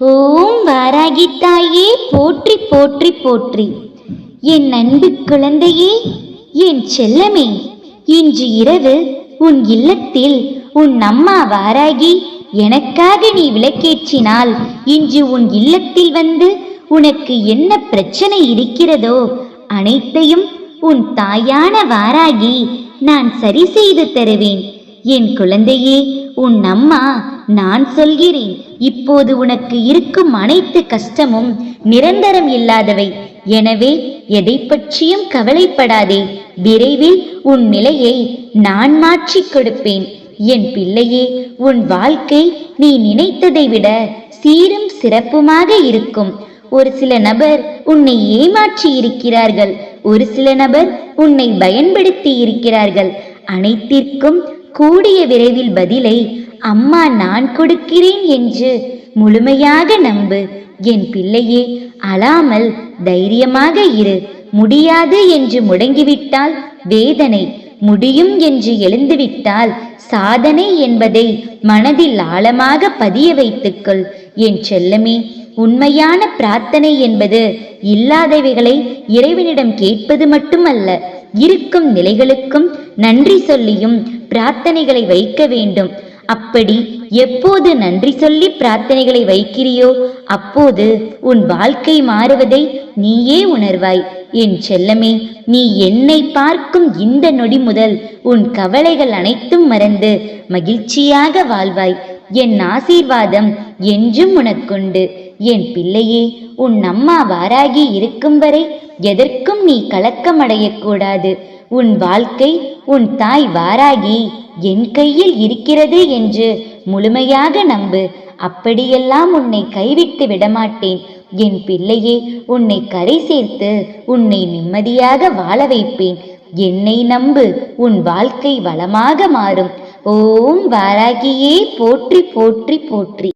ஓம் வாராகி தாயே போற்றி போற்றி போற்றி. என் அன்பு குழந்தையே என் செல்லமே இன்று இரவு உன் இல்லத்தில் உன் அம்மா வாராகி எனக்காக நீ விளக்கேற்றினால் இன்று உன் இல்லத்தில் வந்து உனக்கு என்ன பிரச்சனை இருக்கிறதோ அனைத்தையும் உன் தாயான வாராகி நான் சரி செய்து தருவேன். என் குழந்தையே உன் அம்மா நான் சொல்கிறேன். இப்போது உனக்கு இருக்கும் அனைத்து கஷ்டமும் நிரந்தரம் இல்லாதவை. எனவே எதை பற்றியும் கவலைப்படாதே. விரைவில் உன் நிலையை நான் மாற்றிக் கொடுப்பேன். என் பிள்ளையே உன் வாழ்க்கை நீ நினைத்ததை விட சீரும் சிறப்புமாக இருக்கும். ஒரு சில நபர் உன்னை ஏமாற்றி இருக்கிறார்கள். ஒரு சில நபர் உன்னை பயன்படுத்தி இருக்கிறார்கள். அனைத்திற்கும் கூடிய விரைவில் பதிலை அம்மா நான் கொடுக்கிறேன் என்று முழுமையாக நம்பு. என் பிள்ளையே அழாமல் தைரியமாக இரு. முடியாது என்று முடங்கிவிட்டால் வேதனை. முடியும் என்று எழுந்துவிட்டால் சாதனை என்பதை மனதில் ஆழமாக பதிய வைத்துக்கொள். என் செல்லமே உண்மையான பிரார்த்தனை என்பது இல்லாதவைகளை இறைவனிடம் கேட்பது மட்டுமல்ல இருக்கும் நிலைகளுக்கும் நன்றி சொல்லியும் பிரார்த்தனைகளை வைக்க வேண்டும். அப்படி எப்போது நன்றி சொல்லி பிரார்த்தனைகளை வைக்கிறியோ அப்போது உன் வாழ்க்கை மாறுவதை நீயே உணர்வாய். என் செல்லமே நீ என்னை பார்க்கும் இந்த நொடி முதல் உன் கவலைகள் அனைத்தும் மறந்து மகிழ்ச்சியாக வாழ்வாய். என் ஆசீர்வாதம் என்றும் உனக்குண்டு. என் பிள்ளையே உன் அம்மா வாராகி இருக்கும் வரை எதற்கும் நீ கலக்கமடையக்கூடாது உன் வாழ்க்கை உன் தாய் வாராகி என் கையில் இருக்கிறது என்று முழுமையாக நம்பு. அப்படியெல்லாம் உன்னை கைவிட்டு விடமாட்டேன். என் பிள்ளையே உன்னை கரை சேர்த்து உன்னை நிம்மதியாக வாழ வைப்பேன். என்னை நம்பு உன் வாழ்க்கை வளமாக மாறும். ஓம் வாராகியே போற்றி போற்றி போற்றி.